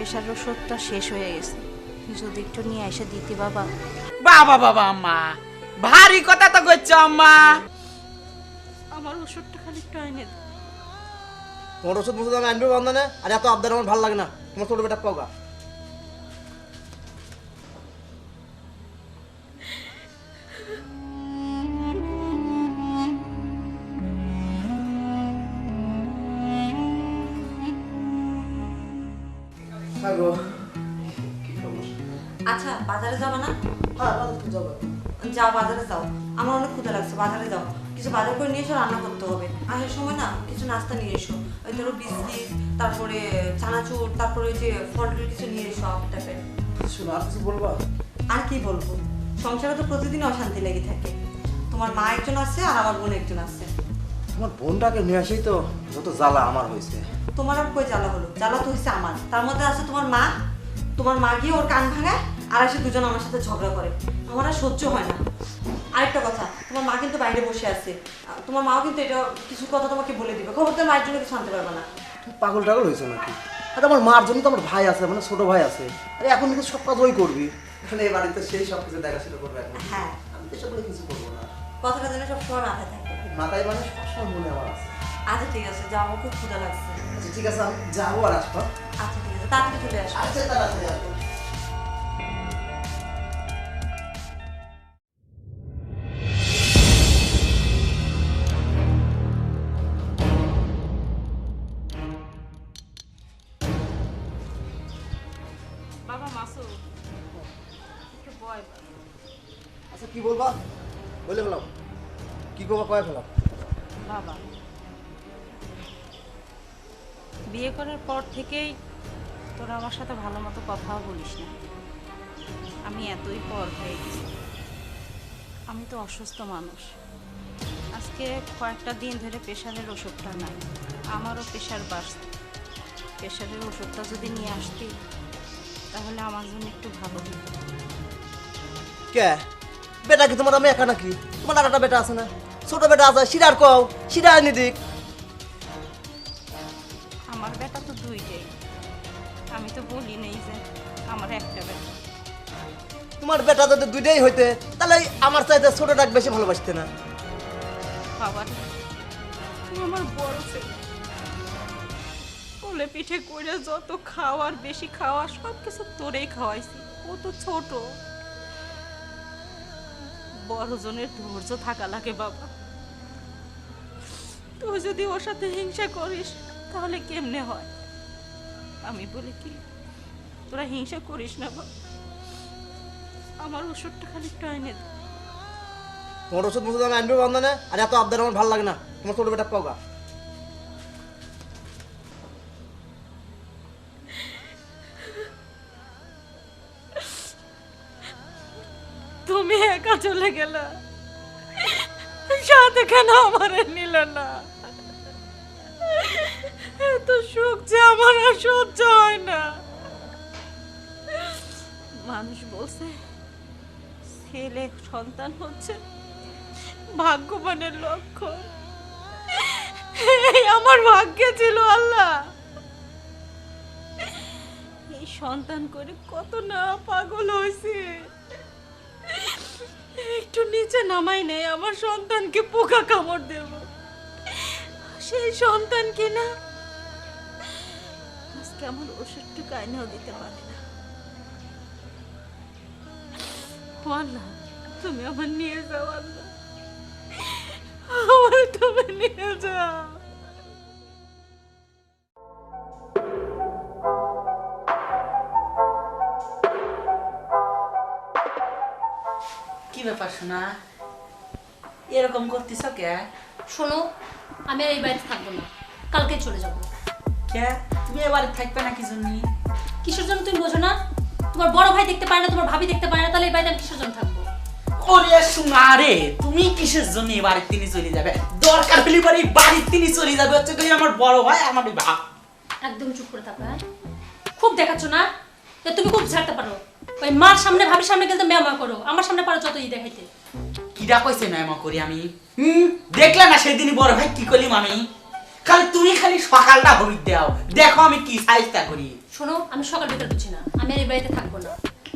Pressure ওষুধটা শেষ হয়ে গেছে। যদি একটু নিয়ে এসে দিতে বাবা। বাবা বাবা আম্মা। ভারী কথা তো করছ আম্মা। আমার ওষুধটা খালি একটু এনে দাও তোমার ওষুধ মুসুদ আমি আনব বান্ধনে? আর এত আবদার আমার ভালো লাগে না। তোমার ছোট বেটা পাওগা গো কি খবর? আচ্ছা বাজারে যাবে না? হ্যাঁ বাজার তো যাব। যাও বাজারে যাও। আমার অনেক ক্ষুদা লাগছে বাজারে যাও। কিছু বাজার করে নিয়ে এসো রান্না করতে হবে। আসার সময় না কিছু নাস্তা নিয়ে এসো। ওই ধরো বিস্কিট তারপরে চানাচুর তারপরে ওই যে ফলটুল কিছু নিয়ে এসো টাইপের। শোনো আর কিছু বলবা? আর কি বলব? সংসারে তো প্রতিদিন অশান্তি লেগে থাকে। তোমার মা একজন আছে আর আমার বোন একজন আছে। তোমার বোনটাকে নিয়ে আসেই তো যত জ্বালা আমার হয়েছে। তোমার আর কই জ্বালা হলো? জ্বালা তো হচ্ছে আমার। তার মধ্যে আছে তোমার মা। তোমার মা গিয়ে ওর কান ভাঙায় আর এসে দুজন আমার সাথে ঝগড়া করে। আমার আর সহ্য হয় না। আরেকটা কথা তোমার মা কিন্তু বাইরে বসে আছে। তোমার মাও কিন্তু এটা কিছু কথা তোমাকে বলে দিবে। খবর তো মায়ের জন্য কিছু আনতে পারবে না। তুমি পাগল টাগল হয়েছে নাকি? আরে আমার মার জন্য তো আমার ভাই আছে মানে ছোট ভাই আছে। আরে এখন কিন্তু সব কাজ ওই করবি। এখানে এই বাড়িতে সেই সব কিছু দেখাশোনা করবে হ্যাঁ। আমি তো সবগুলো কিছু করব না। কথাটা যেন সব সময় মাথায় থাকে। মাথায় মানে সবসময় মনে আমার আছে। আচ্ছা ঠিক আছে যাও আমার খুব ক্ষুধা লাগছে। আচ্ছা ঠিক আছে আমি যাব আর আসব। আচ্ছা ঠিক আছে তাড়াতাড়ি চলে আসো। আচ্ছা তাড়াতাড়ি আসব বাবা মাসুদ একটু বয়। আচ্ছা কি বলবা? বলে ফেলাম কি করবা কয়ে ফেলাম বাবা। বিয়ে করার পর থেকেই তোরা আমার সাথে ভালো মতো কথাও বলিস না। আমি এতই পর হয়ে গেছি। আমি তো অসুস্থ মানুষ। আজকে কয়েকটা দিন ধরে প্রেশারের ওষুধটা নাই। আমারও প্রেশার বাড়ছে। প্রেশারের ওষুধটা যদি নিয়ে আসতি তাহলে আমার জন্য একটু ভালো হতো। কে? বেটা কি তোমার আমি একা নাকি? তোমার আর একটা বেটা আছে না? ছোট বেটা আছে সিরার কও সিরা আনি দিক আমার বেটা তো দুইটাই। আমি তো বলি নেই যে আমার একটা বেটা। তোমার বেটা যদি দুইটাই হইতে তাহলে আমার চাইতে ছোটটাক বেশি ভালোবাসতে না। বাবা তুই আমার বড় ছেলে। কোলে পিঠে করে যত খাওয়ার বেশি খাওয়া সব কিছু তোরেই খাওয়াইছি। ও তো ছোট। ধৈর্য থাকা লাগে, বাবা। তুই যদি ওর সাথে হিংসা করিস, তাহলে কেমনে হয়? আমি বলি কি, তোরা হিংসা করিস না, বাবা। আমার ওষুধটা খালি একটু এনে তোমার ওষুধ মুখে আমি আনব না আর এত আবদার আমার ভালো লাগে না। তোমার ছোট বেটা পাওগা তুমি একা চলে গেল? সাথে কেন আমার নিল না? এত সুখ যে আমার আর সহ্য হয় না। মানুষ বলছে, ছেলে সন্তান হচ্ছে ভাগ্যবানের লক্ষণ। এই আমার ভাগ্যে ছিল আল্লাহ। এই সন্তান করে কত না পাগল হয়েছে। একটু নিচে নামাই নেই, আমার সন্তানকে পোকা কামড় দেব। সেই সন্তানকে না আজকে আমার ওষুধটু কায়নাও দিতে পারে না। আল্লাহ, তুমি আমার নিয়ে যাও, আল্লাহ। আমার তুমি নিয়ে যাও। কি ব্যাপার শোনা এরকম করতেছ কে শোনো আমি এই বাড়িতে থাকব না। কালকে চলে যাব। কে? তুমি এবারে থাকবে না কি জন্য? কিসের জন্য তুমি বোঝো না? তোমার বড় ভাই দেখতে পারে না তোমার ভাবি দেখতে পারে না তাহলে এই বাড়িতে আমি কিসের জন্য থাকব? ওরে শোনা রে তুমি কিসের জন্য এবারে তিনি চলে যাবে? দরকার হলে বাড়ির তিনি চলে যাবে হচ্ছে কি আমার বড় ভাই আমার বাপ একদম চুপ করে থাকো হ্যাঁ? খুব দেখাচ্ছ না? তুমি খুব ছাড়তে পারো। ওই মার সামনে ভাবির সামনে গেলে তো মেমা করো। আমার সামনে পারো যত ই দেখাইতে। কিরা কইছে মেমা করি আমি? হুম? দেখলে না সেদিনই বড় ভাই কি করলিম আমি খালি তুমি খালি সকালটা হবি দাও। দেখো আমি কি সাইজটা করি। শোনো আমি সকাল বিকাল বুঝি না। আমি আর এই বাড়িতে থাকব না।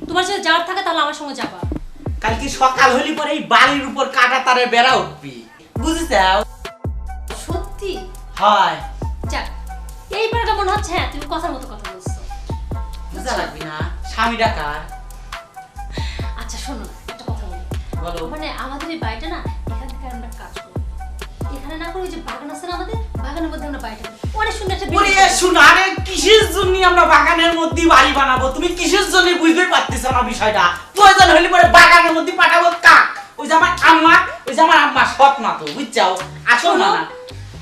তোমার যদি যাওয়ার থাকে তাহলে আমার সঙ্গে যাবা। কালকে সকাল হলি পরে এই বাড়ির উপর কাটা তারে বেড়া উঠবি। বুঝিস সত্যি? হয়। যাক এইবারটা মনে হচ্ছে? হ্যাঁ তুমি কথার মতো কথা বলছো। বুঝা লাগবি না। স্বামী ডাকার আচ্ছা শোনো একটা কথা বলি। বলো। মানে আমাদের এই বাড়িটা না এখান থেকে আমরা কাজ করব। এখানে না করে ওই যে বাগান আছে না আমাদের বাগানের মধ্যে আমরা বাড়িটা করব। অনেক সুন্দর একটা ওরে building শোনো আরে কিসের জন্য আমরা বাগানের মধ্যে বাড়ি বানাবো? তুমি কিসের জন্য বুঝতে পারতেছ না বিষয়টা? প্রয়োজন হলে পরে বাগানের মধ্যে পাঠাবো কাক? ওই যে আমার আম্মা ওই যে আমার আম্মা সৎ মা তো বুঝছাও? না না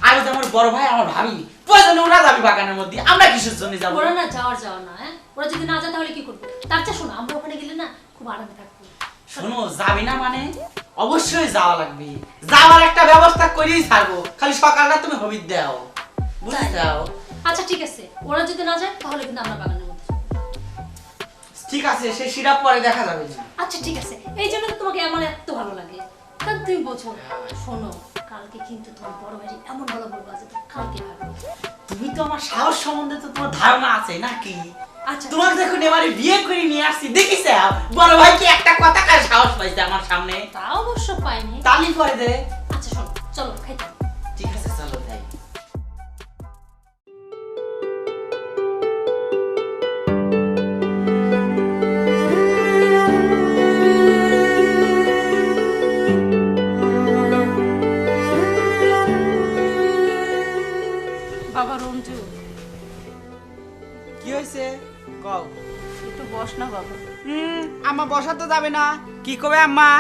আর ওই যে আমার বড় ভাই আমার ভাবি প্রয়োজনে ওরা যাবি বাগানের মধ্যে। আমরা কিসের জন্য যাব? ওরা না যাওয়ার যাওয়া না হ্যাঁ? ওরা যদি না যায় তাহলে কি করব? তার চেয়ে শোনো আমরা ওখানে গেলে না খুব আরামে থাকব। শোনো যাবি না মানে? অবশ্যই যাওয়া লাগবে। যাওয়ার একটা ব্যবস্থা করেই ছাড়বো। খালি সকালটা তুমি দাও। আচ্ছা ঠিক আছে। ওরা যদি না যায় তাহলে কিন্তু আমরা বাগানের মধ্যে ঠিক আছে সে সিরাপ পরে দেখা যাবে। আচ্ছা ঠিক আছে। এই জন্য তোমাকে আমার এত ভালো লাগে। কারণ তুমি বোঝো শোনো। কালকে কিন্তু তোমার বড় ভাই এমন ভালো বলব আছে কালকে ভাবো তুমি তো আমার সাহস সম্বন্ধে তো তোমার ধারণা আছে নাকি? আচ্ছা। তোমার দেখুন এবারে বিয়ে করে নিয়ে আসছি। দেখিস বড় ভাই কি একটা কথা কার সাহস পাইছে আমার সামনে? তা অবশ্য পাইনি। তালি করে দে। আচ্ছা শোনো চলো খাইতে যাবে না? কি কবে আম্মা?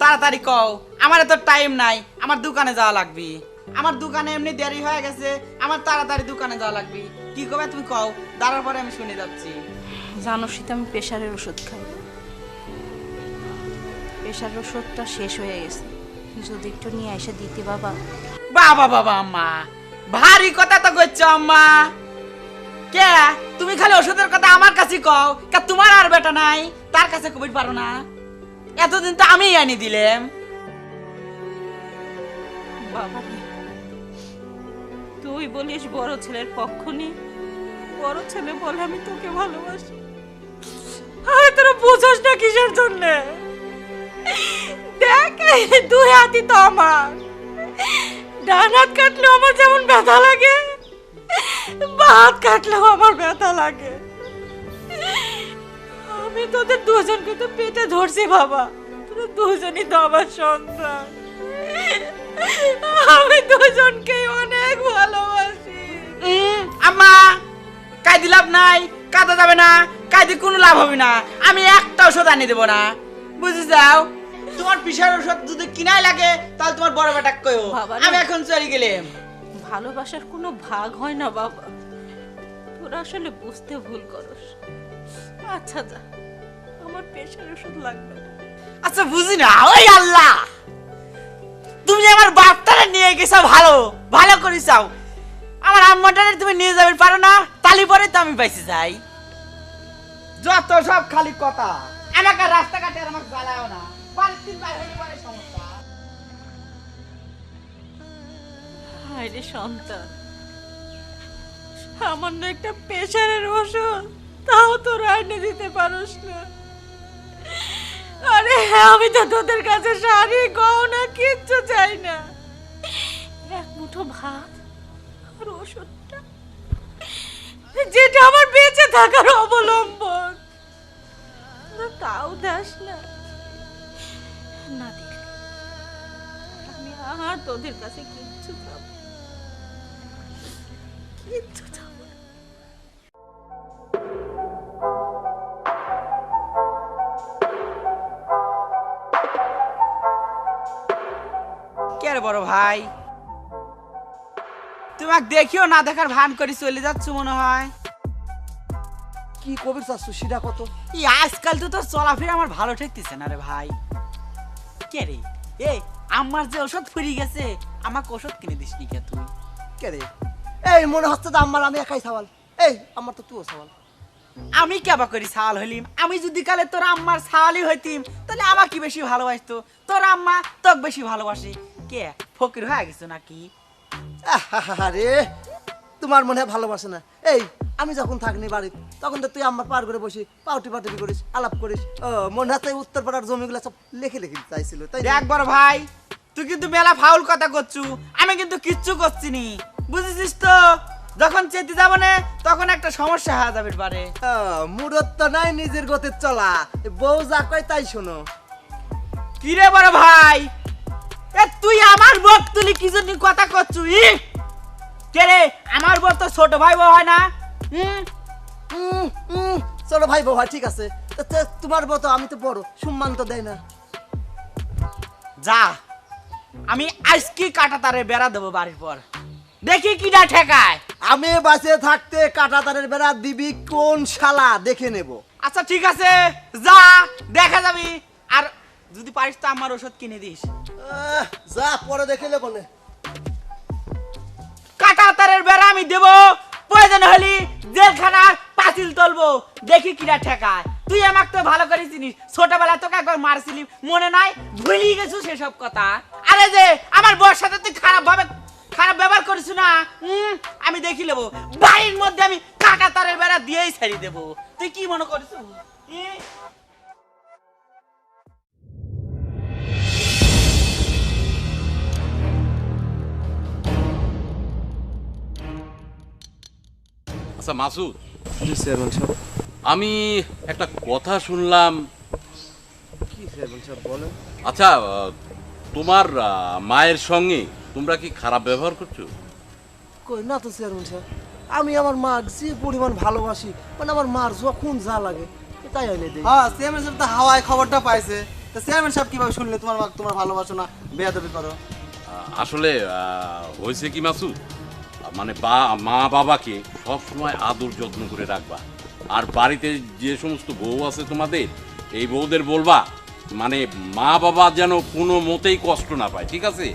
তাড়াতাড়ি কও। আমার তো টাইম নাই আমার দোকানে যাওয়া লাগবে। আমার দোকানে এমনি দেরি হয়ে গেছে আমার তাড়াতাড়ি দোকানে যাওয়া লাগবে। কি কবে তুমি কও? দাঁড়ার পরে আমি শুনে যাচ্ছি। জানো তো আমি প্রেশারের ওষুধ খাই। প্রেশারের ওষুধটা শেষ হয়ে গেছে। যদি একটু নিয়ে এসে দিতে বাবা। বাবা বাবা আম্মা। ভারী কথা তো করছ আম্মা। কে? তুমি খালি ওষুধের কথা আমার কাছে কও। কে, তোমার আর বেটা নাই, তার কাছে কবির পারো না। এতদিন তো আমি আনি দিলাম। তুই বলিস বড় ছেলের পক্ষ নিয়ে বড় ছেলে বলে আমি তোকে ভালোবাসি। আরে, তোরা বোঝাস না কিসের জন্য? দেখ দুই হাতি তো আমার। ডান হাত কাটলেও আমার যেমন ব্যথা লাগে। হাত কাটলেও আমার ব্যথা লাগে। আমি তোদের দুজনকে তো পেটে ধরছি বাবা। তোরা দুজনই তো আমার সন্তান। আমি দুজনকেই অনেক ভালোবাসি। আম্মা কায়দি লাভ নাই কাদা যাবে না কায়দি কোনো লাভ হবে না। আমি একটা ওষুধ আনি দেবো না। বুঝে যাও তোমার পিসার ওষুধ যদি কিনাই লাগে তাহলে তোমার বড় বেটা কয়ো। আমি এখন চলে গেলাম। ভালোবাসার কোনো ভাগ হয় না বাবা। তোরা আসলে বুঝতে ভুল করস। আচ্ছা যা আমার প্রেশার ওষুধ লাগবে। আচ্ছা বুঝি না। ওই আল্লাহ! তুমি আমার বাপটারে নিয়ে গেছো ভালো ভালো করে চাও। আমার আম্মাটারে তুমি নিয়ে যাবে পারো না? তালি পরে তো আমি পাইছি যাই। যত সব খালি কথা। আমাকে রাস্তাঘাটে আর আমাকে জ্বালাও না। বাড়ির তিন বাইরে সমস্যা। হায় রে সন্তান। সামান্য একটা প্রেশারের ওষুধ, তাও তোরা এনে দিতে পারস না। আরে হ্যাঁ আমি তো তোদের কাছে শাড়ি, গহনা কিচ্ছু চাই না। এক মুঠো ভাত আর ওষুধটা, যেটা আমার বেঁচে থাকার অবলম্বন। তাও দাস না। না আমি আর তোদের কাছে কিচ্ছু চাবো কিচ্ছু কে বড় ভাই? তোমাকে দেখিও না দেখার ভান করে চলে যাচ্ছ মনে হয়। কি কবির চাচ্ছ সেটা কত? এই আজকাল তো তোর চলাফেরা আমার ভালো ঠেকতেছে না রে ভাই। কে রে? এই আমার যে ওষুধ ফুরিয়ে গেছে আমাকে ওষুধ কিনে দিস নি কে তুই? কে রে? এই মনে হচ্ছে তো আমার আমি একাই সওয়াল। এই আমার তো তুইও সওয়াল। আমি কেবা করি সাল হইলিম? আমি যদি কালে তোর আম্মার সালই হইতিম তাহলে আমাকে বেশি ভালোবাসতো? তোর আম্মা তোক বেশি ভালোবাসি। কে ফকির হয়ে গেছো নাকি? আরে তোমার মনে হয় ভালোবাসে না? এই আমি যখন থাকিনি বাড়ি তখন তো তুই আমার পার করে বসি পাউটি পাউটি করিস আলাপ করিস। ও মনে হাতে উত্তর পাড়ার জমিগুলো সব লেখে লেখে চাইছিল তাই বড় ভাই তুই কিন্তু মেলা ফাউল কথা করছু আমি কিন্তু কিচ্ছু করছি নি। বুঝেছিস তো? যখন চেতে যাব না তখন একটা সমস্যা হয়ে যাবে পারে আহ, মুরত তো নাই নিজের গতির চলা। বউ যা কয় তাই শোনো। কি রে বড় ভাই? এ তুই আমার বক তুলি কি জন্য কথা করছু ই? কে রে? আমার বউ তো ছোট ভাই বউ হয় না? চলো ভাই বউ হয় ঠিক আছে। তা তোমার বউ তো আমি তো বড় সম্মান তো দেয় না। যা আমি আজকে কাটা তারে বেড়া দেবো বাড়ির পর। দেখি কিনা ঠেকায়। আমি বাসে থাকতে কাটা তারের বেড়া দিবি কোন শালা? দেখে নেব। আচ্ছা ঠিক আছে। যা দেখা যাবি। আর যদি পারিস তো আমার ওষুধ কিনে দিস। আহ, যা পরে দেখে নেব নে। কাটা তারের বেড়া আমি দেব। প্রয়োজন হলি জেলখানা পাঁচিল তুলবো। দেখি কিনা ঠেকায়। তুই আমাকে তো ভালো করে চিনিস। ছোটবেলা তোকে একবার মারছিলি। মনে নাই? ভুলি গেছো সেসব কথা? আরে যে আমার বউর সাথে তুই খারাপ ভাবে খারাপ ব্যবহার করিস না। হুম, আমি দেখি নেব। বাড়ির মধ্যে আমি কাটা তারের বেড়া দিয়েই ছাড়ি দেবো। তুই কি মনে করিস? আচ্ছা মাসুদ। জি চেয়ারম্যান সাহেব। আমি একটা কথা শুনলাম। কি চেয়ারম্যান সাহেব বলেন। আচ্ছা আহ, তোমার মায়ের সঙ্গে তোমরা কি খারাপ ব্যবহার করছ? কই না তো চেয়ারম্যান সাহেব। আমি আমার মা যে পরিমাণ ভালোবাসি মানে আমার মার যখন যা লাগে তাই এনে দিই। হ্যাঁ চেয়ারম্যান সাহেব তো হাওয়ায় খবরটা পাইছে। তো চেয়ারম্যান সাহেব কীভাবে শুনলে তোমার মা- তোমার ভালোবাসো না? বেয়াদবি করো। আসলে হয়েছে কি আহ, মানে বা মা বাবাকে সব সময় আদর যত্ন করে রাখবা। আর বাড়িতে যে সমস্ত বউ আছে তোমাদের এই বউদের বলবা মানে মা বাবা যেন কোনো মতেই কষ্ট না পায় ঠিক আছে?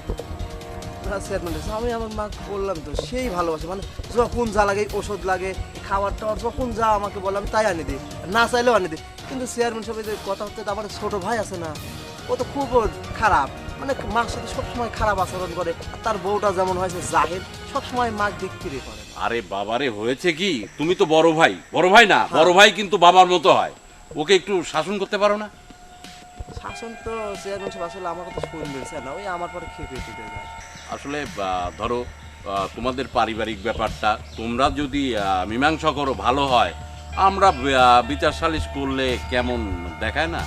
চেয়ারম্যান আমি আমার মা বললাম তো সেই ভালোবাসে। মানে যখন যা লাগে ওষুধ লাগে খাবার টাবার যখন যা আমাকে বলে আমি তাই আনি দিই। না চাইলেও আনি দিই। কিন্তু চেয়ারম্যান সাহেব যে কথা হচ্ছে আমার ছোট ভাই আছে না ও তো খুব খারাপ। মানে মার সাথে সবসময় খারাপ আচরণ করে তার বউটা যেমন হয়েছে জাহেদ সবসময় মাক বিক্রি করে। আরে বাবারে হয়েছে কি? তুমি তো বড় ভাই। বড় ভাই না বড় ভাই কিন্তু বাবার মতো হয়। ওকে একটু শাসন করতে পারো না? শাসন তো চেয়ারম্যান সাহেব আসলে আমার কথা শুনবেন না? ওই আমার পরে খেপে টেপে যায়। আসলে ধরো তোমাদের পারিবারিক ব্যাপারটা তোমরা যদি মীমাংসা করো ভালো হয়। আমরা বিচার সালিশ করলে কেমন দেখায় না?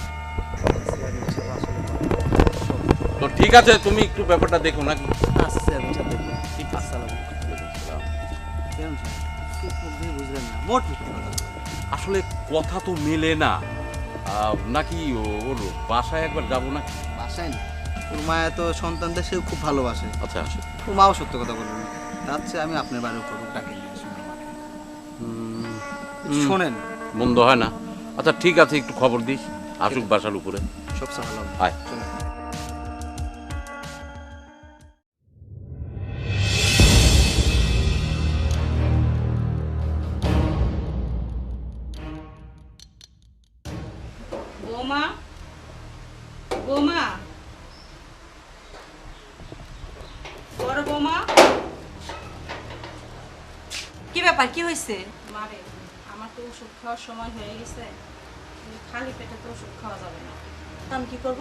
তো ঠিক আছে তুমি একটু ব্যাপারটা দেখো নাকি? আচ্ছা আসলে কথা তো মেলে না। নাকি ওর বাসায় একবার যাব নাকি? বাসায় না। ওর মায়া তো সন্তানদের সেও খুব ভালোবাসে। আচ্ছা আচ্ছা ওর মাও সত্য কথা বলবেন তাচ্ছে আমি আপনার বাড়ির উপর ডাকে। শোনেন। মন্দ হয় না। আচ্ছা ঠিক আছে একটু খবর দিস। আসুক বাসার উপরে। সবচেয়ে ভালো হবে। বৌমা? বৌমা? বড় বৌমা। কি ব্যাপার কি হয়েছে? মারে আমার তো ওষুধ খাওয়ার সময় হয়ে গেছে। খালি পেটে তো ওষুধ খাওয়া যাবে না। আমি কি করব?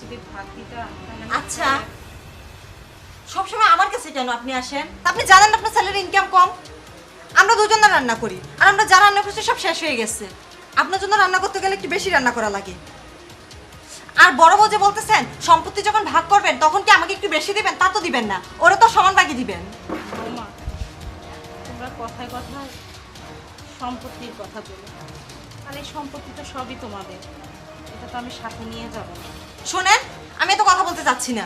যদি ভাত দিতা তাহলে আচ্ছা। সবসময় আমার কাছে কেন আপনি আসেন? আপনি জানেন না আপনার স্যালারি ইনকাম কম? আমরা দুজনে রান্না করি। আর আমরা যা রান্না করছি সব শেষ হয়ে গেছে। আপনার জন্য রান্না করতে গেলে একটু বেশি রান্না করা লাগে। আর বড় বউ যে বলতেছেন সম্পত্তি যখন ভাগ করবেন তখন কি আমাকে একটু বেশি দিবেন? তা তো দিবেন না। ওরা তো সমান ভাগই দিবেন। বৌমা তোমরা কথায় কথায় সম্পত্তির কথা বলো। আর এই সম্পত্তি তো সবই তোমাদের। এটা তো আমি সাথে নিয়ে যাব। শোনেন আমি এত কথা বলতে চাচ্ছি না।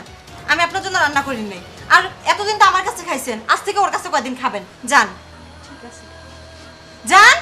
আমি আপনার জন্য রান্না করি নাই। আর এতদিন তো আমার কাছে খাইছেন আজ থেকে ওর কাছে কয়দিন খাবেন? যান। ঠিক আছে। যান?